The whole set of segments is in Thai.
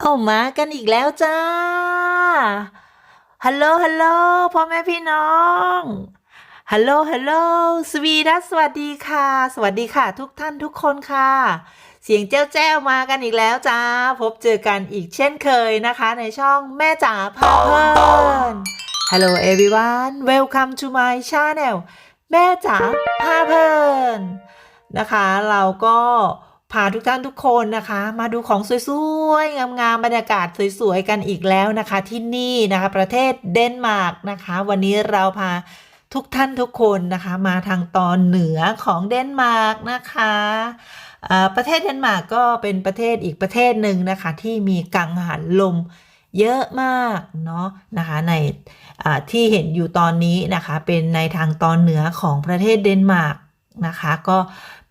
เอามากันอีกแล้วจ้า ฮัลโหล ฮัลโหล พ่อแม่พี่น้อง ฮัลโหล ฮัลโหล สวีดัสสวัสดีค่ะ สวัสดีค่ะ ทุกท่านทุกคนค่ะ เสียงแจ้วแจ้วมากันอีกแล้วจ้า พบเจอกันอีกเช่นเคยนะคะ ในช่องแม่จ๋าพาเพลิน Hello everyone welcome to my channel แม่จ๋าพาเพลินนะคะ เราก็ พาทุกท่านทุกคนนะคะ มาดูของสวยๆ งามๆบรรยากาศสวยๆ กันอีกแล้วนะคะ ที่นี่นะคะ ประเทศเดนมาร์กนะคะ วันนี้เราพาทุกท่านทุกคนนะคะ มาทางตอนเหนือของเดนมาร์กนะคะประเทศเดนมาร์กก็เป็นประเทศอีกประเทศหนึ่งนะคะ ที่มีกังหันลมเยอะมากเนาะนะคะในที่เห็นอยู่ตอนนี้นะคะ เป็นในทางตอนเหนือของประเทศเดนมาร์กนะคะ ก็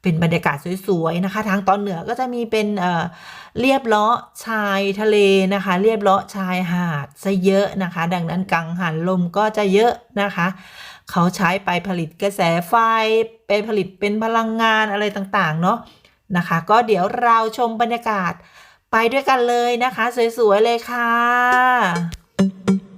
เป็นบรรยากาศสวยๆนะคะทางตอนเหนือก็จะมีเป็นเรียบเลาะชายทะเลนะคะ เรียบเลาะชายหาดซะเยอะนะคะ ดังนั้นกังหันลมก็จะเยอะนะคะ เขาใช้ไปผลิตกระแสไฟไปผลิตเป็นพลังงานอะไรต่างๆเนาะนะคะ ก็เดี๋ยวเราชมบรรยากาศไปด้วยกันเลยนะคะ สวยๆเลยค่ะ